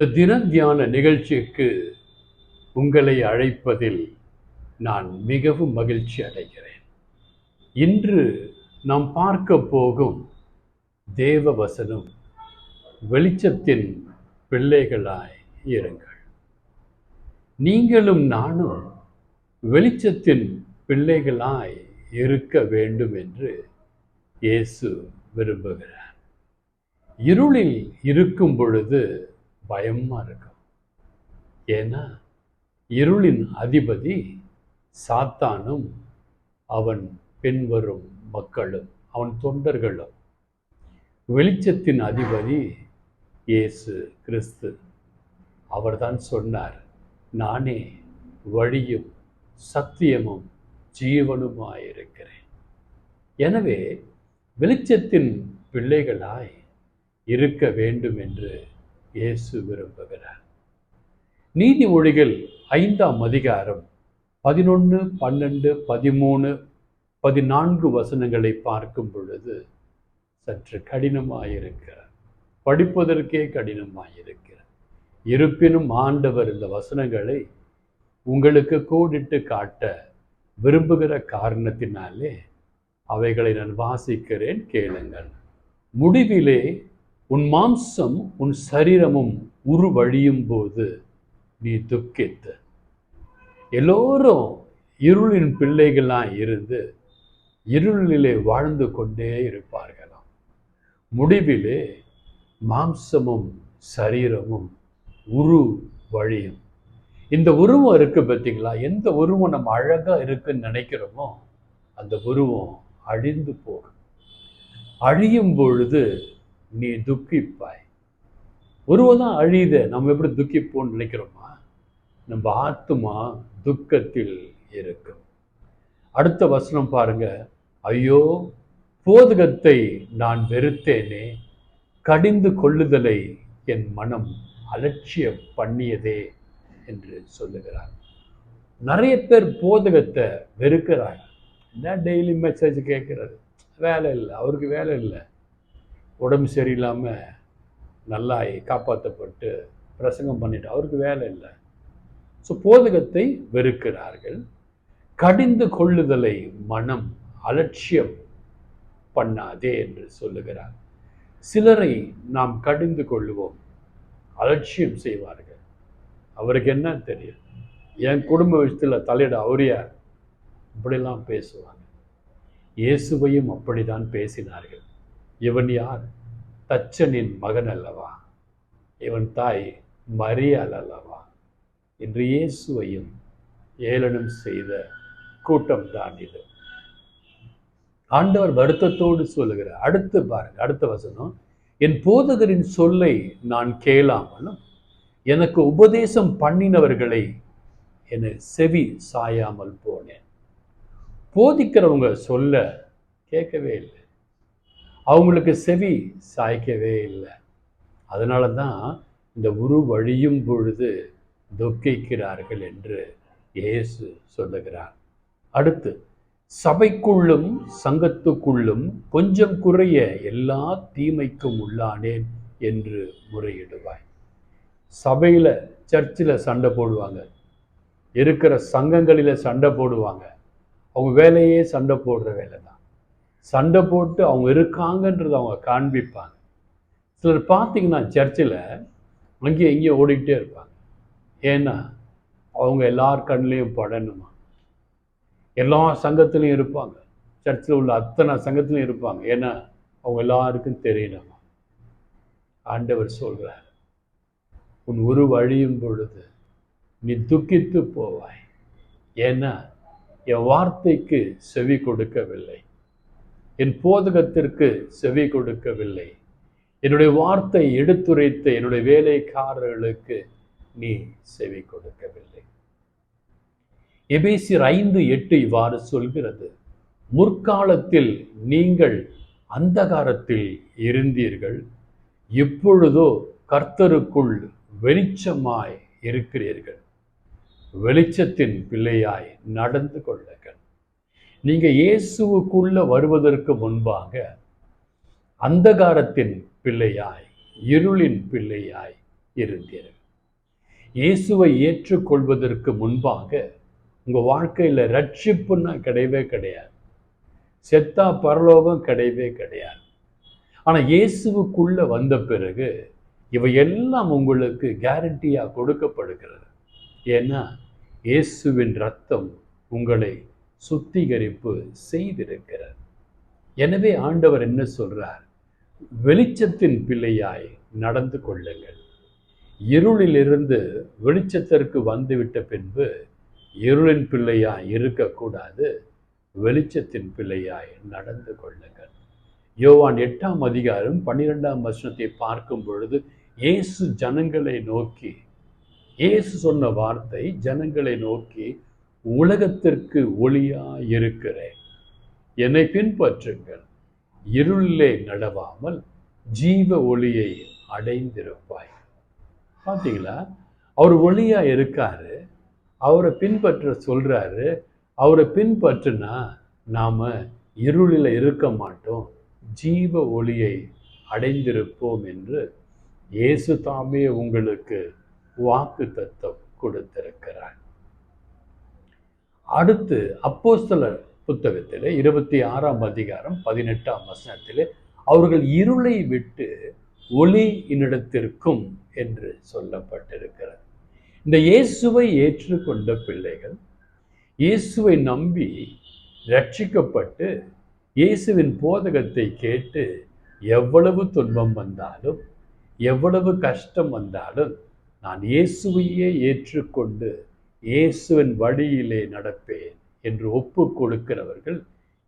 இந்த தின நிகழ்ச்சிக்கு உங்களை அழைப்பதில் நான் மிகவும் மகிழ்ச்சி அடைகிறேன். இன்று நாம் பார்க்க போகும் தேவ வசனம் வெளிச்சத்தின் பிள்ளைகளாய் இருங்கள். நீங்களும் நானும் வெளிச்சத்தின் பிள்ளைகளாய் இருக்க வேண்டும் என்று இயேசு விரும்புகிறார். இருளில் இருக்கும் பொழுது பயமாக இருக்கும். ஏன்னா இருளின் அதிபதி சாத்தானும் அவன் பின்வரும் மக்களும் அவன் தொண்டர்களும். வெளிச்சத்தின் அதிபதி இயேசு கிறிஸ்து. அவர்தான் சொன்னார் நானே வழியும் சத்தியமும் ஜீவனுமாயிருக்கிறேன். எனவே வெளிச்சத்தின் பிள்ளைகளாய் இருக்க வேண்டும் என்று இயேசு விரும்புகிறார். நீதிமொழிகள் ஐந்தாம் அதிகாரம் பதினொன்று பன்னெண்டு பதிமூணு பதினான்கு வசனங்களை பார்க்கும் பொழுது சற்று கடினமாயிருக்கிறார். படிப்பதற்கே கடினமாயிருக்கிறார். இருப்பினும் ஆண்டவர் இந்த வசனங்களை உங்களுக்கு கோடிட்டு காட்ட விரும்புகிற காரணத்தினாலே அவைகளை நான் வாசிக்கிறேன் கேளுங்கள். முடிவிலே உன் மாம்சம் உன் சரீரமும் உருவழியும் போது நீ துக்கித்து. எல்லோரும் இருளின் பிள்ளைகளாக இருந்து இருளிலே வாழ்ந்து கொண்டே இருப்பார்களாம். முடிவிலே மாம்சமும் சரீரமும் உரு வழியும் இந்த உருவம் இருக்குது பார்த்தீங்களா? எந்த உருவம் நம்ம அழகாக இருக்குன்னு நினைக்கிறோமோ அந்த உருவம் அழிந்து போகும். அழியும் பொழுது நீ துக்கிப்பாய். உருவம் தான் அழியுது நம்ம எப்படி துக்கிப்போம்னு நினைக்கிறோமா? நம்ம ஆத்மா துக்கத்தில் இருக்கும். அடுத்த வசனம் பாருங்க. ஐயோ போதகத்தை நான் வெறுத்தேனே கடிந்து கொள்ளுதலை என் மனம் அலட்சியம் பண்ணியதே என்று சொல்லுகிறார். நிறைய பேர் போதகத்தை வெறுக்கிறாங்க. என்ன டெய்லி மெசேஜ் கேட்குறாரு வேலை இல்லை அவருக்கு வேலை இல்லை. உடம்பு சரியில்லாமல் நல்லா காப்பாற்றப்பட்டு பிரசங்கம் பண்ணிட்டு அவருக்கு வேலை இல்லை. ஸோ போதகத்தை வெறுக்கிறார்கள். கடிந்து கொள்ளுதலை மனம் அலட்சியம் பண்ணாதே என்று சொல்லுகிறார். சிலரை நாம் கடிந்து கொள்ளுவோம் அலட்சியம் செய்வார்கள். அவருக்கு என்ன தெரியும்? என் குடும்ப விஷயத்தில் தலையிட அவரியார் இப்படிலாம் பேசுவாங்க. இயேசுவையும் அப்படிதான் பேசினார்கள். இவன் யார்? தச்சனின் மகன் அல்லவா? இவன் தாய் மரியாள் அல்லவா? என்று இயேசுவையும் ஏளனம் செய்த கூட்டம் தான் இது. ஆண்டவர் வருத்தத்தோடு சொல்லுகிறார். அடுத்து பாருங்க அடுத்த வசனம். என் போதகரின் சொல்லை நான் கேளாமலும் எனக்கு உபதேசம் பண்ணினவர்களை என செவி சாயாமல் போனேன். போதிக்கிறவங்க சொல்ல கேட்கவே இல்லை. அவங்களுக்கு செவி சாய்க்கவே இல்லை. அதனால தான் இந்த உரு வழியும் பொழுது துக்கிக்கிறார்கள் என்று இயேசு சொல்லுகிறார். அடுத்து சபைக்குள்ளும் சங்கத்துக்குள்ளும் கொஞ்சம் குறைய எல்லா தீமைக்கும் உள்ளானேன் என்று முறையிடுவாய். சபையில் சர்ச்சில் சண்டை போடுவாங்க. இருக்கிற சங்கங்களில் சண்டை போடுவாங்க. அவங்க வேலையே சண்டை போடுற வேலை தான் சண்டை போட்டு அவங்க இருக்காங்கன்றதை அவங்க காண்பிப்பாங்க. சிலர் பார்த்தீங்கன்னா சர்ச்சில் அங்கேயும் எங்கேயும் ஓடிக்கிட்டே இருப்பாங்க. ஏன்னா அவங்க எல்லார் கண்ணிலையும் படணுமா? எல்லா சங்கத்துலேயும் இருப்பாங்க. சர்ச்சில் உள்ள அத்தனை சங்கத்துலையும் இருப்பாங்க. ஏன்னா அவங்க எல்லாருக்கும் தெரியணுமா? ஆண்டவர் சொல்கிறார் உன் உரு வழியும் பொழுது நீ துக்கித்து போவாய். ஏன்னா என் வார்த்தைக்கு செவி கொடுக்கவில்லை. என் போதகத்திற்கு செவி கொடுக்கவில்லை. என்னுடைய வார்த்தை எடுத்துரைத்த என்னுடைய வேலைக்காரர்களுக்கு நீ செவி கொடுக்கவில்லை. எபேசியர் ஐந்து எட்டு இவ்வாறு சொல்கிறது. முற்காலத்தில் நீங்கள் அந்தகாரத்தில் இருந்தீர்கள். இப்பொழுதோ கர்த்தருக்குள் வெளிச்சமாய் இருக்கிறீர்கள். வெளிச்சத்தின் பிள்ளையாய் நடந்து கொள்ளுங்கள். நீங்கள் இயேசுவுக்குள்ள வருவதற்கு முன்பாக அந்தகாரத்தின் பிள்ளையாய் இருளின் பிள்ளையாய் இருந்தீர்கள். இயேசுவை ஏற்றுக்கொள்வதற்கு முன்பாக உங்கள் வாழ்க்கையில் ரட்சிப்புன்னா கிடையவே கிடையாது. செத்தா பரலோகம் கிடையவே கிடையாது. ஆனால் இயேசுவுக்குள்ளே வந்த பிறகு இவையெல்லாம் உங்களுக்கு கேரண்டியாக கொடுக்கப்படுகிறது. ஏன்னா இயேசுவின் ரத்தம் உங்களை சுத்திகரிப்பு செய்திருக்கிறார். எனவே ஆண்டவர் என்ன சொல்றார்? வெளிச்சத்தின் பிள்ளையாய் நடந்து கொள்ளுங்கள். இருளிலிருந்து வெளிச்சத்திற்கு வந்துவிட்ட பின்பு இருளின் பிள்ளையாய் இருக்கக்கூடாது. வெளிச்சத்தின் பிள்ளையாய் நடந்து கொள்ளுங்கள். யோவான் எட்டாம் அதிகாரம் பன்னிரெண்டாம் வசனத்தை பார்க்கும் பொழுது இயேசு ஜனங்களை நோக்கி இயேசு சொன்ன வார்த்தை ஜனங்களை நோக்கி உலகத்திற்கு ஒளியா இருக்கிறேன். என்னை பின்பற்றுங்கள். இருளிலே நடவாமல் ஜீவ ஒளியை அடைந்திருப்பாய். பார்த்தீங்களா அவர் ஒளியாக இருக்காரு. அவரை பின்பற்ற சொல்கிறாரு அவரை பின்பற்றுனா நாம் இருளில் இருக்க மாட்டோம். ஜீவ ஒளியை அடைந்திருப்போம் என்று இயேசு தாமே உங்களுக்கு வாக்கு தத்தம் கொடுத்திருக்கிறார். அடுத்து அப்போஸ்தலர் புத்தகத்தில் இருபத்தி ஆறாம் அதிகாரம் பதினெட்டாம் வசனத்தில் அவர்கள் இருளை விட்டு ஒளி என்னிடத்திற்கும் என்று சொல்லப்பட்டிருக்கிறது. இந்த இயேசுவை ஏற்றுக்கொண்ட பிள்ளைகள் இயேசுவை நம்பி ரட்சிக்கப்பட்டு இயேசுவின் போதகத்தை கேட்டு எவ்வளவு துன்பம் வந்தாலும் எவ்வளவு கஷ்டம் வந்தாலும் நான் இயேசுவையே ஏற்றுக்கொண்டு இயேசுவின் வழியிலே நடப்பேன் என்று ஒப்பு கொடுக்கிறவர்கள்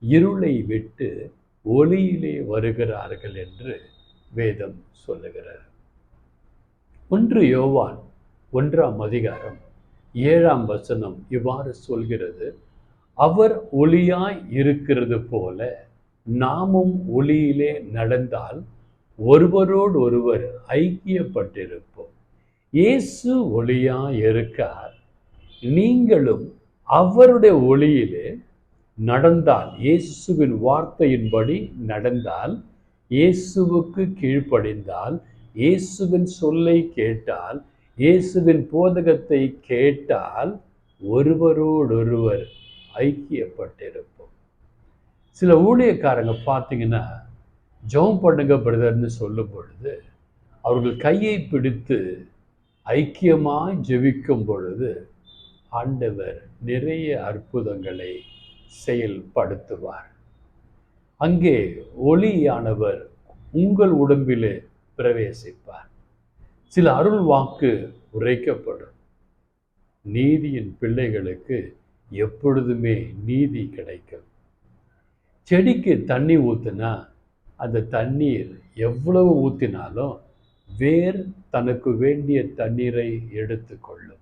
இருளை விட்டு ஒளியிலே வருகிறார்கள் என்று வேதம் சொல்லுகிறார் ஒன்று யோவான் ஒன்றாம் அதிகாரம் ஏழாம் வசனம் இவ்வாறு சொல்கிறது அவர் ஒளியாய் இருக்கிறது போல நாமும் ஒளியிலே நடந்தால் ஒருவரோடு ஒருவர் ஐக்கியப்பட்டிருப்போம். இயேசு ஒளியாய் இருக்கார் நீங்களும் அவருடைய ஒளியிலே நடந்தால் இயேசுவின் வார்த்தையின்படி நடந்தால் இயேசுவுக்கு கீழ்ப்படிந்தால் இயேசுவின் சொல்லை கேட்டால் இயேசுவின் போதகத்தை கேட்டால் ஒருவரோடொருவர் ஐக்கியப்பட்டிருப்போம். சில ஊழியக்காரங்க பார்த்தீங்கன்னா ஜெபம் பண்ணுங்க பிரதர்னு சொல்லும் பொழுது அவர்கள் கையை பிடித்து ஐக்கியமாக ஜெபிக்கும் பொழுது ஆண்டவர் நிறைய அற்புதங்களை செயல்படுத்துவார். அங்கே ஒளியானவர் உங்கள் உடம்பிலே பிரவேசிப்பார். சில அருள் வாக்கு உரைக்கப்படும். நீதியின் பிள்ளைகளுக்கு எப்பொழுதுமே நீதி கிடைக்கும். செடிக்கு தண்ணி ஊற்றுனா அந்த தண்ணீர் எவ்வளவு ஊற்றினாலும் வேர் தனக்கு வேண்டிய தண்ணீரை எடுத்துக்கொள்ளும்.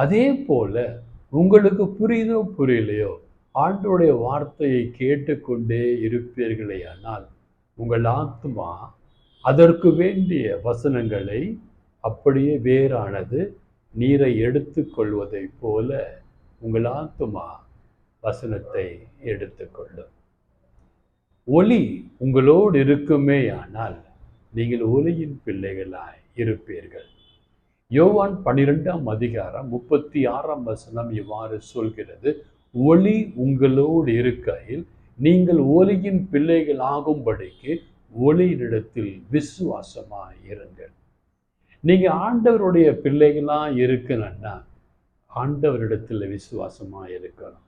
அதே போல உங்களுக்கு புரியுதோ புரியலையோ ஆண்டோடைய வார்த்தையை கேட்டுக்கொண்டே இருப்பீர்களே ஆனால் உங்கள் ஆத்மா அதற்கு வேண்டிய வசனங்களை அப்படியே வேறானது நீரை எடுத்துக்கொள்வதைப் போல உங்கள் ஆத்மா வசனத்தை எடுத்துக்கொள்ளும். ஒளி உங்களோடு இருக்குமே ஆனால் நீங்கள் ஒளியின் பிள்ளைகளாய் இருப்பீர்கள். யோவான் பன்னிரெண்டாம் அதிகாரம் முப்பத்தி ஆறாம் வசனம் இவ்வாறு சொல்கிறது ஒளி உங்களோடு இருக்கையில் நீங்கள் ஒளியின் பிள்ளைகள் ஆகும்படிக்கு ஒளியினிடத்தில் விசுவாசமாக இருங்கள். நீங்கள் ஆண்டவருடைய பிள்ளைகளாக இருக்கணும்னா ஆண்டவரிடத்தில் விசுவாசமாக இருக்கணும்.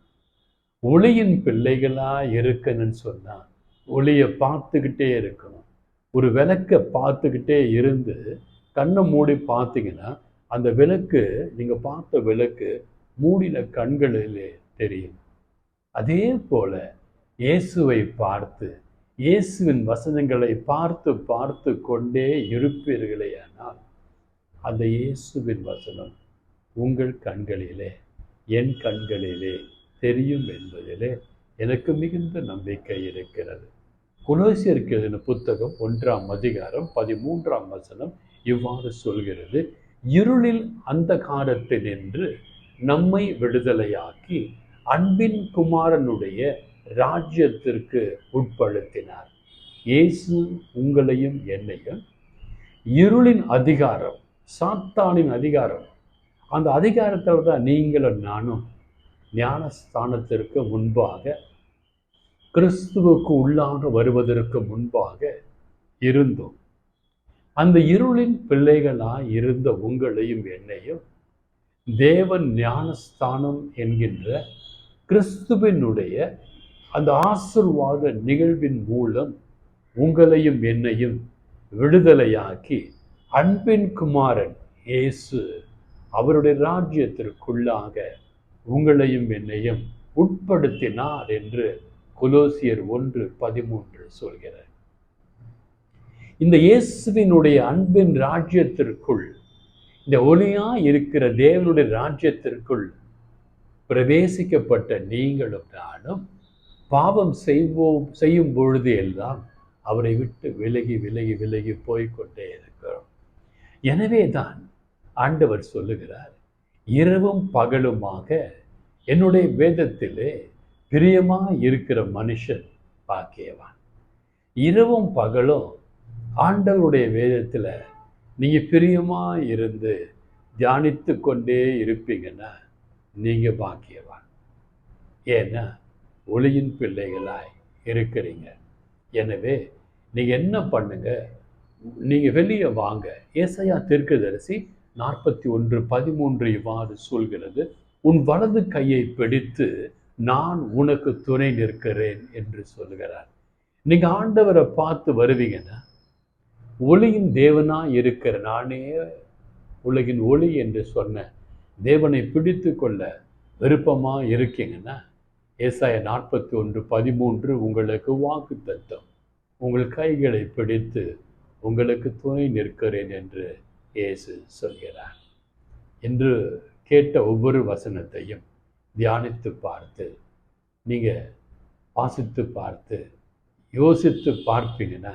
ஒளியின் பிள்ளைகளாக இருக்கணும்னு சொன்னால் ஒளியை பார்த்துக்கிட்டே இருக்கணும். ஒரு விளக்கை பார்த்துக்கிட்டே இருந்து கண்ணை மூடி பார்த்தீங்கன்னா அந்த விளக்கு நீங்கள் பார்த்த விளக்கு மூடின கண்களிலே தெரியும். அதே போல இயேசுவை பார்த்து இயேசுவின் வசனங்களை பார்த்து பார்த்து கொண்டே இருப்பீர்களே ஆனால் அந்த இயேசுவின் வசனம் உங்கள் கண்களிலே என் கண்களிலே தெரியும் என்பதிலே எனக்கு மிகுந்த நம்பிக்கை இருக்கிறது. குலோசியருக்கு புத்தகம் ஒன்றாம் அதிகாரம் பதிமூன்றாம் வசனம் இவ்வாறு சொல்கிறது இருளில் அந்த காலத்தில் நின்று நம்மை விடுதலையாக்கி அன்பின் குமாரனுடைய ராஜ்யத்திற்கு உட்படுத்தினார். இயேசு உங்களையும் என்னையும் இருளின் அதிகாரம் சாத்தானின் அதிகாரம் அந்த அதிகாரத்தில் தான் நீங்களும் நானும் ஞானஸ்தானத்திற்கு முன்பாக கிறிஸ்துவுக்கு உள்ளாக வருவதற்கு முன்பாக இருந்தோம். அந்த இருளின் பிள்ளைகளாய் இருந்த உங்களையும் என்னையும் தேவன் ஞானஸ்தானம் என்கின்ற கிறிஸ்துவினுடைய அந்த ஆசிர்வாத நிகழ்வின் மூலம் உங்களையும் என்னையும் விடுதலையாக்கி அன்பின் குமாரன் இயேசு அவருடைய ராஜ்யத்திற்குள்ளாக உங்களையும் என்னையும் உட்படுத்தினார் என்று கொலோசியர் ஒன்று பதிமூன்று சொல்கிறார் இந்த இயேசுவினுடைய அன்பின் ராஜ்யத்திற்குள் இந்த ஒளியா இருக்கிற தேவனுடைய ராஜ்யத்திற்குள் பிரவேசிக்கப்பட்ட நீங்களும் நானும் பாவம் செய்வோம் செய்யும் பொழுது எல்லாம் அவரை விட்டு விலகி விலகி விலகி போய்கொண்டே இருக்கிறோம். எனவே தான் ஆண்டவர் சொல்லுகிறார் இரவும் பகலுமாக என்னுடைய வேதத்திலே பிரியமாக இருக்கிற மனுஷன் பாக்கியவான். இரவும் பகலும் ஆண்டவருடைய வேதத்தில் நீங்கள் பிரியமாக இருந்து தியானித்து கொண்டே இருப்பீங்கன்னா நீங்கள் பாக்கியவான். ஏன்னா ஒளியின் பிள்ளைகளாய் இருக்கிறீங்க. எனவே நீங்கள் என்ன பண்ணுங்க? நீங்கள் வெளியே வாங்க. ஏசையா தெற்குதரிசி நாற்பத்தி ஒன்று பதிமூன்று இவ்வாறு சொல்கிறது உன் வலது கையை பிடித்து நான் உனக்கு துணை நிற்கிறேன் என்று சொல்கிறார் நீங்கள் ஆண்டவரை பார்த்து வருவீங்கன்னா ஒளியின் தேவனாக இருக்கிற நானே உலகின் ஒளி என்று சொன்ன தேவனை பிடித்து கொள்ள விருப்பமாக இருக்கீங்கன்னா ஏசாய நாற்பத்தி ஒன்று பதிமூன்று உங்களுக்கு வாக்கு தத்தம் உங்கள் கைகளை பிடித்து உங்களுக்கு துணை நிற்கிறேன் என்று இயேசு சொல்கிறார். என்று கேட்ட ஒவ்வொரு வசனத்தையும் தியானித்து பார்த்து நீங்கள் வாசித்து பார்த்து யோசித்து பார்ப்பீங்கன்னா